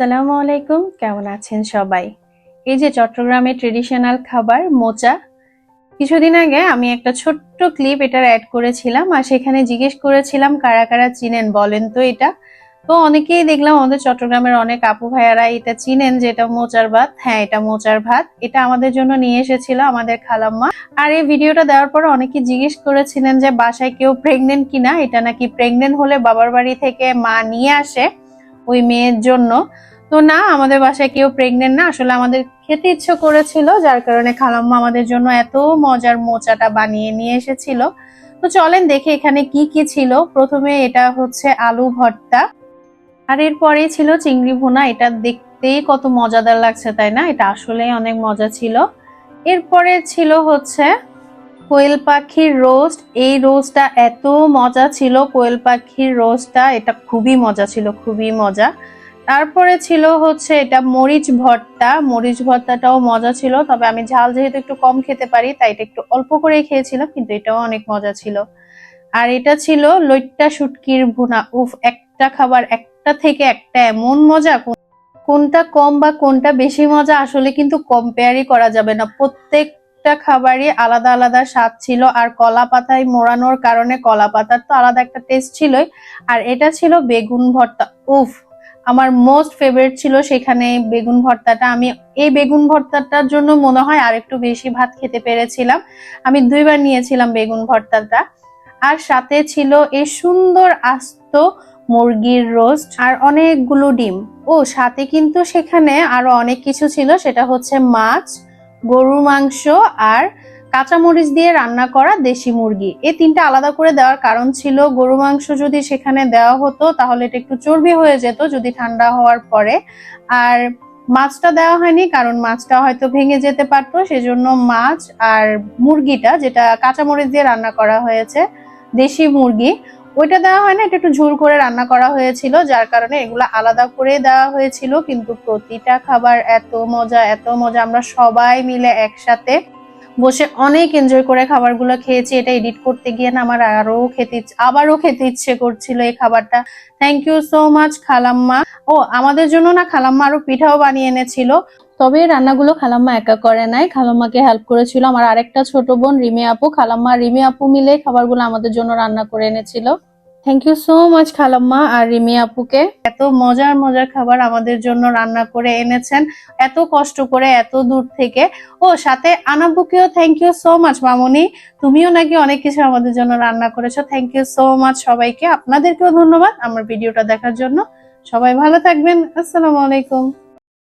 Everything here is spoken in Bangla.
আসসালামু আলাইকুম, কেমন আছেন সবাই? এই যে চট্টগ্রামের ট্রেডিশনাল খাবার, মোচা। কিছুদিন আগে আমি একটা ছোট্ট ক্লিপ এটার অ্যাড করেছিলাম আর সেখানে জিজ্ঞেস করেছিলাম কারা কারা চিনেন, বলেন তো এটা। তো অনেকেই দেখলাম আমাদের চট্টগ্রামের অনেক আপু ভাইয়ারা এটা চিনেন যে এটা মোচার ভাত। হ্যাঁ এটা মোচার ভাত। এটা আমাদের জন্য নিয়ে এসেছিল আমাদের খালাম্মা। আর এই ভিডিওটা দেওয়ার পর অনেকে জিজ্ঞেস করেছিলেন যে বাসায় কেউ প্রেগনেন্ট কিনা? এটা নাকি প্রেগনেন্ট হলে বাবার বাড়ি থেকে মা নিয়ে আসে? ওই মেয়ের জন্য। তো না, আমাদের বাসায় কেউ প্রেগনেন্ট না। আসলে আমাদের খেতে ইচ্ছে করেছিল, যার কারণে খালাম্মা আমাদের জন্য এত মজার মোচাটা বানিয়ে নিয়ে এসেছিল। তো চলেন দেখে এখানে কি কি ছিল। প্রথমে এটা হচ্ছে আলু ভর্তা। আর এরপরে ছিল চিংড়ি ভুনা। এটা দেখতেই কত মজাদার লাগছে, তাই না? এটা আসলেই অনেক মজা ছিল। এরপরে ছিল হচ্ছে কোয়েল পাখির রোস্ট। এই রোস্টটা এত মজা ছিল, কোয়েল পাখির রোস্টটা। এটা খুবই মজা ছিল, খুবই মজা। তারপরে ছিল হচ্ছে এটা মরিচ ভর্তা। মরিচ ভর্তাটাও মজা ছিল, তবে আমি ঝাল যেহেতু একটু কম খেতে পারি, তাই এটা একটু অল্প করেই খেয়েছিলাম, কিন্তু এটাও অনেক মজা ছিল। আর এটা ছিল লইট্টা শুটকির ভুনা। উফ, একটা খাবার, একটা থেকে একটা এমন মজা, কোন- কোনটা কম বা কোনটা বেশি মজা আসলে কিন্তু কম্পেয়ারই করা যাবে না। প্রত্যেকটা খাবারই আলাদা আলাদা স্বাদ ছিল, আর কলা পাতায় মোড়ানোর কারণে কলা পাতার তো আলাদা একটা টেস্ট ছিলই। আর এটা ছিল বেগুন ভর্তা। উফ, আমার মোস্ট ফেভারিট ছিল সেখানে বেগুন ভর্তাটা। আমি এই বেগুন ভর্তাটার জন্য মনে হয় আর একটু বেশি ভাত খেতে পেরেছিলাম। আমি দুইবার নিয়েছিলাম বেগুন ভর্তাটা। আর সাথে ছিল এই সুন্দর আস্ত মুরগির রোস্ট আর অনেকগুলো ডিম। ও, সাথে কিন্তু সেখানে আরও অনেক কিছু ছিল। সেটা হচ্ছে মাছ গরুর মাংস আর কাঁচামরিচ দিয়ে রান্না করা দেশি মুরগি। এই তিনটা আলাদা করে দেওয়ার কারণ ছিল গরু মাংস যদি সেখানে দেওয়া হতো, তাহলে এটা একটু চর্বি হয়ে যেত যদি ঠান্ডা হওয়ার পরে। আর মাছটা দেওয়া হয়নি, কারণ মাছটা হয়তো ভেঙে যেতে পারতো, সেজন্য মাছ আর মুরগিটা, যেটা কাঁচামরিচ দিয়ে রান্না করা হয়েছে, দেশি মুরগি ওইটা দেওয়া হয় না, এটা একটু ঝুল করে রান্না করা হয়েছিল, যার কারণে এগুলো আলাদা করে দেওয়া হয়েছিল, কিন্তু প্রতিটা খাবার এত মজা এত মজা, আমরা সবাই মিলে একসাথে বসে অনেক এনজয় করে খাবারগুলো খেয়েছি, এটা এডিট করতে গিয়ে না আমার আরও খেতে আবারও খেতে ইচ্ছে করছিল এই খাবারটা। থ্যাংক ইউ সো মাচ খালাম্মা। ও, আমাদের জন্য না খালাম্মা আরও পিঠাও বানিয়ে এনেছিল। তবে রান্নাগুলো খালাম্মা একা করে নাই, খালাম্মাকে হেল্প করেছিল আমার আরেকটা ছোট বোন রিমি আপু। খালাম্মা রিমি আপু মিলে খাবারগুলো আমাদের জন্য রান্না করে এনেছিল। থ্যাংক ইউ সো মাচ খালাম্মা আর রিমি আপুকে। এত মজার মজার খাবার আমাদের জন্য রান্না করে এনেছেন। এত কষ্ট করে, এত দূর থেকে। ও, সাথে আনাবুকেও থ্যাংক ইউ সো মাচ মামনি। তুমিও নাকি অনেক কিছু আমাদের জন্য রান্না করেছ। থ্যাংক ইউ সো মাচ সবাইকে। আপনাদেরকেও ধন্যবাদ আমার ভিডিওটা দেখার জন্য। সবাই ভালো থাকবেন। আসসালামু আলাইকুম।